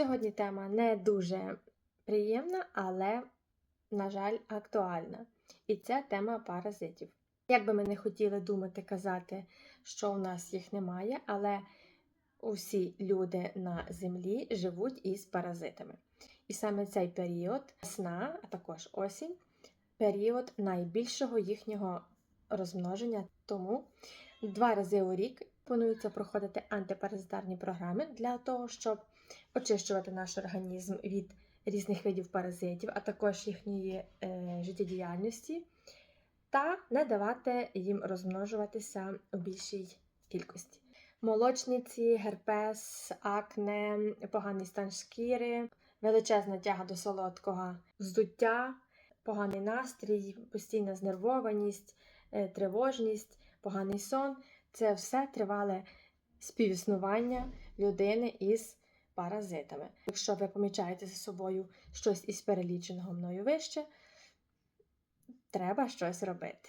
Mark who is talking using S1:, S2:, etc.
S1: Сьогодні тема не дуже приємна, але, на жаль, актуальна. І це тема паразитів. Як би ми не хотіли думати, казати, що у нас їх немає, але усі люди на землі живуть із паразитами. І саме цей період весна, а також осінь, період найбільшого їхнього розмноження. Тому два рази у рік планується проходити антипаразитарні програми для того, щоб очищувати наш організм від різних видів паразитів, а також їхньої е, життєдіяльності, та не давати їм розмножуватися у більшій кількості. Молочниці, герпес, акне, поганий стан шкіри, величезна тяга до солодкого вздуття, поганий настрій, постійна знервованість, е, тривожність, поганий сон це все тривале співіснування людини із паразитами. Якщо ви помічаєте за собою щось із переліченого мною вище, треба щось робити.